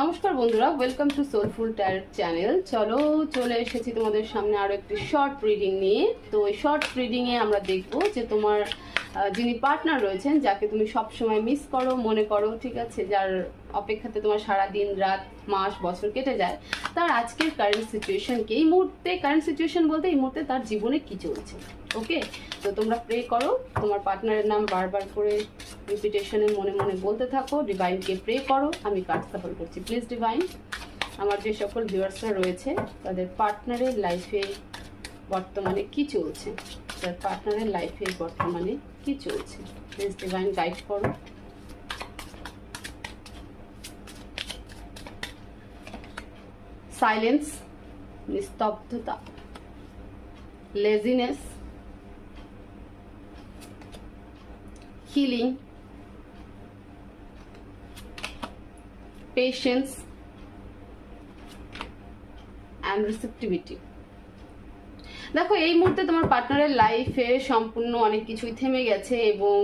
নমস্কার বন্ধুরা welcome to soulful tarot channel চলো, চলে এসেছি তোমাদের সামনে আরও একটি শর্ট রিডিং নিয়ে। তো শর্ট শর্ট রিডিংয়ে আমরা দেখব যে তোমার যিনি পার্টনার রয়েছেন, যাকে তুমি সব সময় মিস করো, মনে করো, ঠিক আছে? যার অপেক্ষাতে তোমার সারা দিন রাত, মাস, বছর কেটে যায়, তার আজকের কারেন্ট সিচুয়েশনকে এই মুহূর্তে কারেন্ট সিচুয়েশন বলতে এই মুহূর্তে তার জীবনে কি চলছে? ওকে তো তোমরা প্রে করো, তোমার পার্টনারের নাম বারবার করে রিপিটেশনে মনে মনে বলতে থাকো ডিভাইনকে প্রে করো, আমি কার্ড সাফল করছি। প্লিজ ডিভাইন আমার যে সকল ভিউয়ার্সরা রয়েছে, তাদের পার্টনারের লাইফে বর্তমানে কি চলছে? তার পার্টনারের লাইফে বর্তমানে কি চলছে প্লিজ ডিভাইন গাইড করো সাইলেন্স নিস্তব্ধতা laziness healing, patience, and receptivity. দেখো এই মুহূর্তে তোমার পার্টনারের লাইফে সম্পূর্ণ অনেক কিছুই থেমে গেছে এবং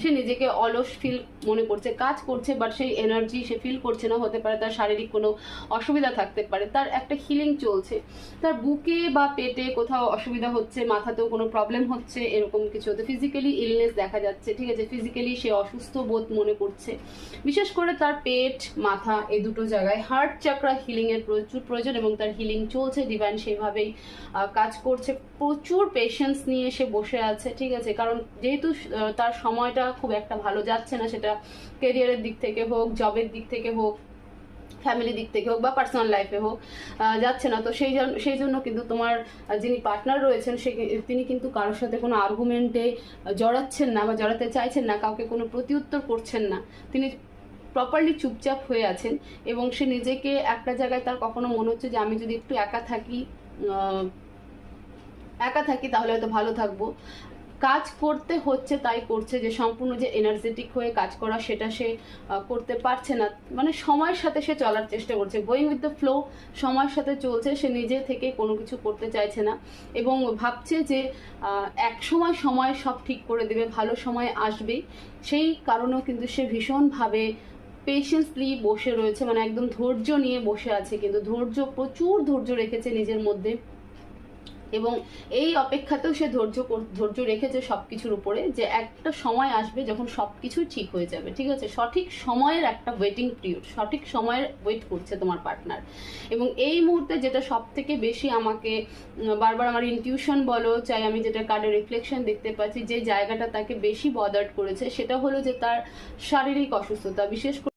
সে নিজেকে অলস ফিল মনে করছে, কাজ করছে বাট সেই এনার্জি সে ফিল করছে না, হতে পারে তার শারীরিক কোনো অসুবিধা থাকতে পারে, তার একটা হিলিং চলছে। তার বুকে বা পেটে কোথাও অসুবিধা হচ্ছে, মাথাতেও কোনো প্রবলেম হচ্ছে, এরকম কিছু হতে ফিজিক্যালি ইলনেস দেখা যাচ্ছে, ঠিক আছে? ফিজিক্যালি সে অসুস্থ বোধ মনে করছে। বিশেষ করে তার পেট, মাথা এই দুটো জায়গায় হার্ট চাকরা হিলিংয়ের প্রচুর প্রয়োজন এবং তার হিলিং চলছে ডিভাইন সেভাবেই কাজ করছে। প্রচুর পেশেন্স নিয়ে সে বসে আছে, ঠিক আছে? কারণ যেহেতু তার সময়টা খুব একটা ভালো যাচ্ছে না, সেটা কেরিয়ারের দিক থেকে হোক জবের দিক থেকে হোক ফ্যামিলি দিক থেকে হোক বা পার্সোনাল লাইফে হোক যাচ্ছে না। তো সেই জন্য সেই জন্য কিন্তু তোমার যিনি পার্টনার রয়েছেন, সে তিনি কিন্তু কারোর সাথে কোনো আর্গুমেন্টে জড়াচ্ছেন না বা জড়াতে চাইছেন না, কাউকে কোনো প্রতিউত্তর করছেন না। তিনি প্রপারলি চুপচাপ হয়ে আছেন এবং সে নিজেকে একটা জায়গায় তার কখনো মনে হচ্ছে যে আমি যদি একটু একা থাকি একা থাকি তাহলে হয়তো ভালো থাকব। কাজ করতে হচ্ছে, তাই করছে যে সম্পূর্ণ যে এনার্জেটিক হয়ে কাজ করা সেটা সে করতে পারছে না। মানে সময়ের সাথে সে চলার চেষ্টা করছে। গোয়িং উইথ দ্য ফ্লো সময়ের সাথে চলছে, সে নিজে থেকে কোনো কিছু করতে চাইছে না। এবং ভাবছে যে এক সময় সময় সব ঠিক করে দেবে, ভালো সময় আসবেই। সেই কারণেও কিন্তু সে ভীষণভাবে পেশেন্সলি বসে রয়েছে। মানে একদম ধৈর্য নিয়ে বসে আছে, কিন্তু ধৈর্য, প্রচুর ধৈর্য রেখেছে নিজের মধ্যে। এবং এই অপেক্ষাতেও সে ধৈর্য ধৈর্য রেখেছে সব কিছুর উপরে যে একটা সময় আসবে যখন সব কিছু ঠিক হয়ে যাবে, ঠিক আছে? সঠিক সময়ের একটা ওয়েটিং পিরিয়ড সঠিক সময়ের ওয়েট করছে তোমার পার্টনার এবং এই মুহূর্তে যেটা সব থেকে বেশি আমাকে বারবার আমার ইনটিউশন বলো, চাই আমি যেটা কার্ডের রিফ্লেকশন দেখতে পাচ্ছি, যে জায়গাটা তাকে বেশি বদার্ট করেছে, সেটা হলো যে তার শারীরিক অসুস্থতা, বিশেষ করে